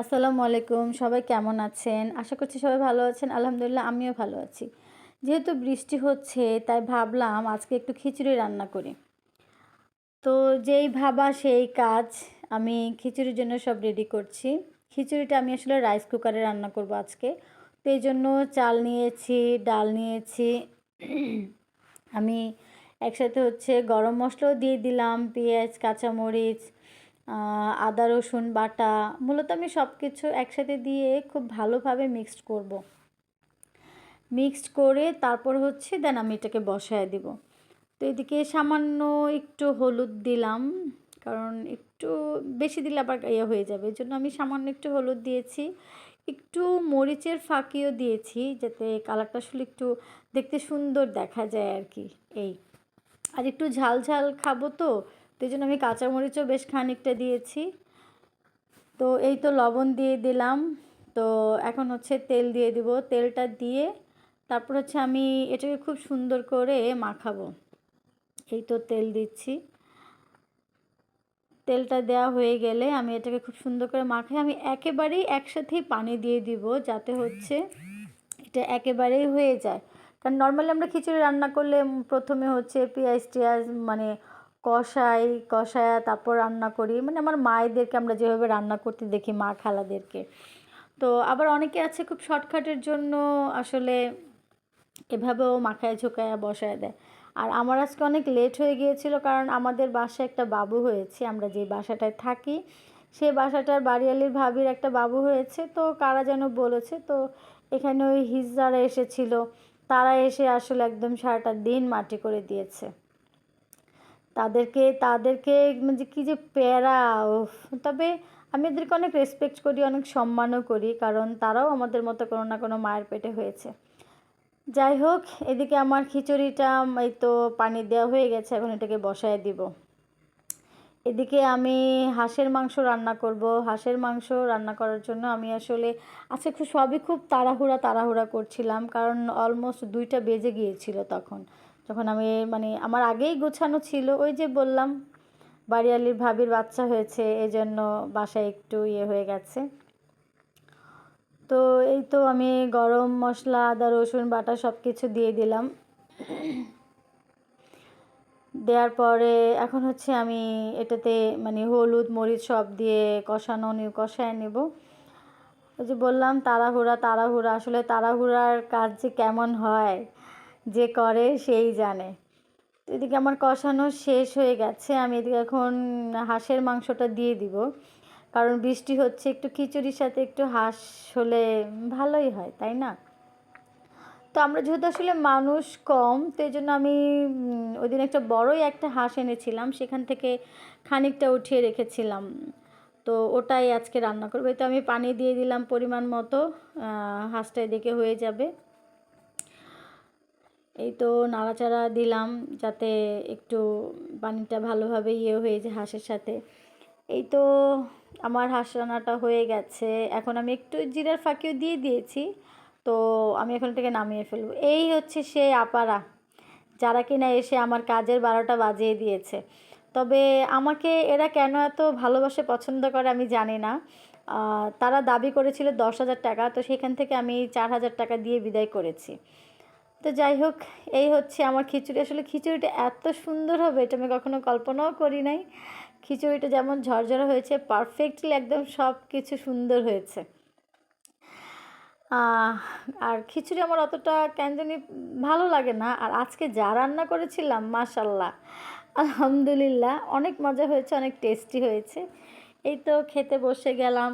আসসালামু আলাইকুম, সবাই কেমন আছেন? আশা করছি সবাই ভালো আছেন। আলহামদুলিল্লাহ, আমিও ভালো আছি। যেহেতু বৃষ্টি হচ্ছে, তাই ভাবলাম আজকে একটু খিচুড়ি রান্না করি। তো যেই ভাবা সেই কাজ আমি খিচুড়ির জন্য সব রেডি করছি। খিচুড়িটা আমি আসলে রাইস কুকারে রান্না করব আজকে। তো এই জন্য চাল নিয়েছি, ডাল নিয়েছি। আমি একসাথে হচ্ছে গরম মশলাও দিয়ে দিলাম, পেঁয়াজ, কাঁচামরিচ আদা, রসুন, বাটা, মূলত আমি সব কিছু একসাথে দিয়ে খুব ভালোভাবে মিক্সড করব। মিক্সড করে তারপর হচ্ছে দেন আমি এটাকে বসায় দিব। তো এদিকে সামান্য একটু হলুদ দিলাম, কারণ একটু বেশি দিলে আবার ইয়ে হয়ে যাবে। এই জন্য আমি সামান্য একটু হলুদ দিয়েছি, একটু মরিচের ফাঁকিও দিয়েছি যাতে কালারটা আসলে একটু দেখতে সুন্দর দেখা যায় আর কি, এই। আর একটু ঝাল ঝাল খাব তো তো এই জন্য আমি কাঁচামরিচও বেশ খানিকটা দিয়েছি। তো এই তো লবণ দিয়ে দিলাম। তো এখন হচ্ছে তেল দিয়ে দিব। তেলটা দিয়ে তারপর হচ্ছে আমি এটাকে খুব সুন্দর করে মাখাবো। এই তো তেল দিচ্ছি। তেলটা দেওয়া হয়ে গেলে আমি এটাকে খুব সুন্দর করে মাখাই। আমি একেবারেই একসাথেই পানি দিয়ে দিব যাতে হচ্ছে এটা একেবারেই হয়ে যায়। কারণ নর্মালি আমরা খিচুড়ি রান্না করলে প্রথমে হচ্ছে পেঁয়াজ টিয়াজ মানে কষাই, কষায়া তারপর রান্না করি। মানে আমার মায়েদেরকে আমরা যেভাবে রান্না করতে দেখি, মা খালাদেরকে। তো আবার অনেকে আছে খুব শর্টকাটের জন্য আসলে এভাবেও মাখায়, ঝোঁকায়, বসায় দেয়। আর আমার আজকে অনেক লেট হয়ে গিয়েছিল কারণ আমাদের বাসায় একটা বাবু হয়েছে, আমরা যে বাসাটায় থাকি। সেই বাসাটার বাড়িয়ালির ভাবির একটা বাবু হয়েছে, তো কারা যেন বলেছে, তো এখানে ওই হিজড়ারা এসেছিল। তারা এসে আসলে একদম সারাটা দিন মাটি করে দিয়েছে। তাদেরকে তাদেরকে মানে কী যে প্যারা তবে আমি এদেরকে অনেক রেসপেক্ট করি, অনেক সম্মানও করি, কারণ তারাও আমাদের মতো কোনো না কোনো মায়ের পেটে হয়েছে। যাই হোক, এদিকে আমার খিচুড়িটা এই তো পানি দেওয়া হয়ে গেছে, এখন এটাকে বসায় দিব। এদিকে আমি হাঁসের মাংস রান্না করব। হাঁসের মাংস রান্না করার জন্য আমি আসলে, আজকে খুব, সবই খুব তাড়াহুড়া তাড়াহুড়া করছিলাম, কারণ অলমোস্ট দুইটা বেজে গিয়েছিল তখন। যখন আমি মানে আমার আগেই গোছানো ছিল, ওই যে বললাম, বাড়িয়ালির ভাবির বাচ্চা হয়েছে, এজন্য বাসায় একটু ইয়ে হয়ে গেছে। তো এই তো আমি গরম মশলা, আদা, রসুন, বাটা সব কিছু দিয়ে দিলাম। দেওয়ার পরে এখন হচ্ছে আমি এটাতে মানে হলুদ, মরিচ সব দিয়ে কষানো নিয়ে কষায় নেব। ওই যে বললাম, তাড়াহুড়া তাড়াহুড়া, আসলে তাড়াহুড়ার কাজ যে কেমন হয় যে করে সেই জানে। এদিকে আমার কষানো শেষ হয়ে গেছে। আমি এদিকে এখন হাঁসের মাংসটা দিয়ে দিব। কারণ বৃষ্টি হচ্ছে, একটু খিচুড়ির সাথে একটু হাঁস হলে ভালোই হয়, তাই না? তো আমরা যেহেতু আসলে মানুষ কম, তো এই জন্য আমি ওই দিন একটা বড়ই একটা হাঁস এনেছিলাম। সেখান থেকে খানিকটা উঠিয়ে রেখেছিলাম। তো ওটাই আজকে রান্না করব। তো আমি পানি দিয়ে দিলাম পরিমাণ মতো। হাঁসটা এদিকে হয়ে যাবে। এই তো নাড়াচাড়া দিলাম যাতে একটু পানিটা ভালোভাবে ইয়ে হয়ে যায় হাঁসের সাথে। এই তো আমার হাঁস রান্নাটা হয়ে গেছে। এখন আমি একটু জিরার ফাঁকিও দিয়ে দিয়েছি। তো আমি এখন থেকে নামিয়ে ফেলব। এই হচ্ছে সে আপারা, যারা কিনা এসে আমার কাজের বারোটা বাজিয়ে দিয়েছে। তবে আমাকে এরা কেন এত ভালোবাসে, পছন্দ করে আমি জানি না। তারা দাবি করেছিল দশ হাজার টাকা, তো সেখান থেকে আমি চার হাজার টাকা দিয়ে বিদায় করেছি। তো যাই হোক, এই হচ্ছে আমার খিচুড়ি। আসলে খিচুড়িটা এত সুন্দর হবে এটা আমি কখনো কল্পনাও করি নাই। খিচুড়িটা যেমন ঝরঝরা হয়েছে পারফেক্টলি একদম সব কিছু সুন্দর হয়েছে। আর খিচুড়ি আমার অতটা কেন জানি ভালো লাগে না। আর আজকে যা রান্না করেছিলাম মাশাল্লাহ আলহামদুলিল্লাহ, অনেক মজা হয়েছে, অনেক টেস্টি হয়েছে। এই তো খেতে বসে গেলাম।